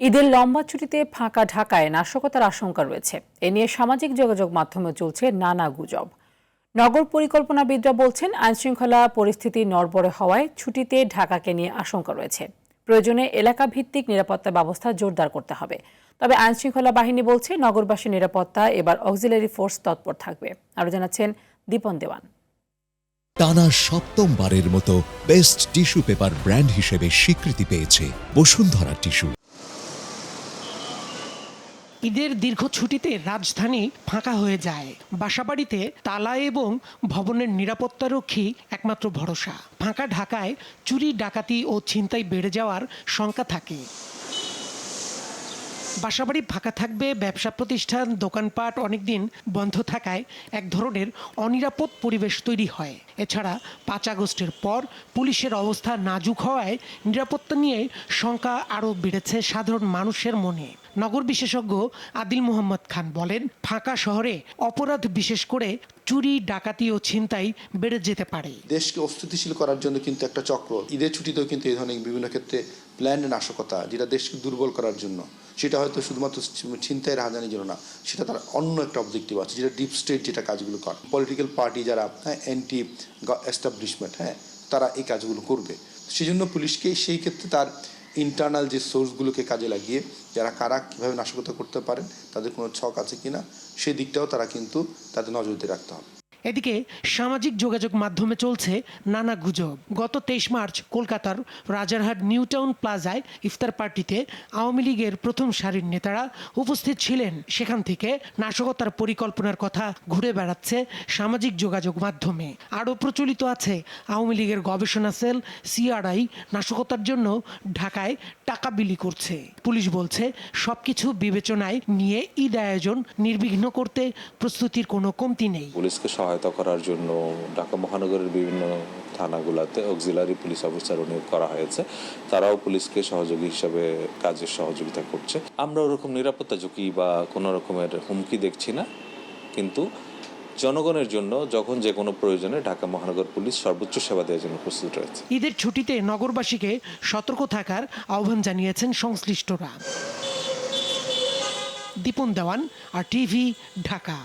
ঈদের লম্বা ছুটিতে ফাঁকা ঢাকায় নাশকতার আশঙ্কা রয়েছে। এ নিয়ে সামাজিক যোগাযোগ মাধ্যমে চলছে নানা গুজব। নগর পরিকল্পনাবিদরা বলছেন, আইনশৃঙ্খলা পরিস্থিতি নড়বড়ে হওয়ায় ছুটিতে ঢাকাকে নিয়ে আশঙ্কা রয়েছে। প্রয়োজনে এলাকা ভিত্তিক নিরাপত্তা ব্যবস্থা জোরদার করতে হবে। তবে আইনশৃঙ্খলা বাহিনী বলছে, নগরবাসীর নিরাপত্তা, এবার অক্সিলারি ফোর্স তৎপর থাকবে। আরও জানাচ্ছেন দীপন দেওয়ান। টানা সপ্তমবারের মতো বেস্ট টিস্যু পেপার ব্র্যান্ড হিসেবে স্বীকৃতি পেয়েছে বসুন্ধরা টিস্যু ঈদের দীর্ঘ ছুটিতে রাজধানী ফাঁকা হয়ে যায়। বাসাবাড়িতে তালা এবং ভবনের নিরাপত্তারক্ষী একমাত্র ভরসা। ফাঁকা ঢাকায় চুরি, ডাকাতি ও ছিনতাই বেড়ে যাওয়ার শঙ্কা থাকে। বাসাবাড়ি ফাঁকা থাকবে, ব্যবসা প্রতিষ্ঠান, দোকানপাট অনেকদিন বন্ধ থাকায় এক ধরনের অনিরাপদ পরিবেশ তৈরি হয়। এছাড়া পাঁচ আগস্টের পর পুলিশের অবস্থা নাজুক হওয়ায় নিরাপত্তা নিয়ে শঙ্কা আরও বেড়েছে সাধারণ মানুষের মনে। নগর বিশেষজ্ঞ আদিল মোহাম্মদ খান বলেন ফাঁকা শহরে অপরাধ বিশেষ করে চুরি, ডাকাতি ও ছিনতাই বেড়ে যেতে পারে। দেশকে অস্থিতিশীল করার জন্য কিন্তু একটা চক্র। ঈদের ছুটিতেও কিন্তু এই ধরনের বিভিন্ন ক্ষেত্রে প্ল্যান্ড নাশকতা, যেটা দেশকে দুর্বল করার জন্য, সেটা হয়তো শুধুমাত্র ছিনতাইয়ের হাজানির জন্য না, সেটা তার অন্য একটা অবজেক্টিভ আছে, যেটা ডিপ স্টেট যেটা কাজগুলো করে। পলিটিক্যাল পার্টি যারা হ্যাঁ অ্যান্টি এস্টাবলিশমেন্ট হ্যাঁ তারা এই কাজগুলো করবে। সেই জন্য পুলিশকে সেই ক্ষেত্রে তার ইন্টারনাল যে সোর্সগুলোকে কাজে লাগিয়ে যারা কারা কীভাবে নাশকতা করতে পারেন, তাদের কোনো ছক আছে কিনা, সেই দিকটাও তারা কিন্তু তাদের নজর দিয়ে রাখতে হবে। এদিকে সামাজিক যোগাযোগ মাধ্যমে চলছে নানা গুজব। গত তেইশ মার্চ কলকাতার রাজারহাট নিউ টাউন প্লাজায় ইফতার পার্টিতে আওয়ামী লীগের প্রথম সারির নেতারা উপস্থিত ছিলেন। সেখান থেকে নাশকতার পরিকল্পনার কথা ঘুরে বেড়াচ্ছে সামাজিক যোগাযোগ মাধ্যমে। আরও প্রচলিত আছে আওয়ামী লীগের গবেষণা সেল সিআরআই। নাশকতার জন্য ঢাকায় টাকা বিলি করছে। পুলিশ বলছে, সবকিছু বিবেচনায় নিয়ে ঈদ আয়োজন নির্বিঘ্ন করতে প্রস্তুতির কোনো কমতি নেই। পুলিশকে সহায়তা করার জন্য ঢাকা মহানগরের বিভিন্ন থানাগুলোতে অক্সিলারি পুলিশ অফিসারও নিয়োগ করা হয়েছে। তারাও পুলিশকে সহযোগী হিসাবে কাজের সহযোগিতা করছে। আমরা ওরকম নিরাপত্তা ঝুঁকি বা কোনো রকমের হুমকি দেখছি না। কিন্তু জনগণের জন্য যখন যে কোনো প্রয়োজনে ঢাকা মহানগর পুলিশ সর্বোচ্চ সেবা দেওয়ার জন্য প্রস্তুত রয়েছে। ঈদের ছুটিতে নগরবাসীকে সতর্ক থাকার আহ্বান জানিয়েছেন সংশ্লিষ্টরা। Dipon Dewan, R TV Dhaka.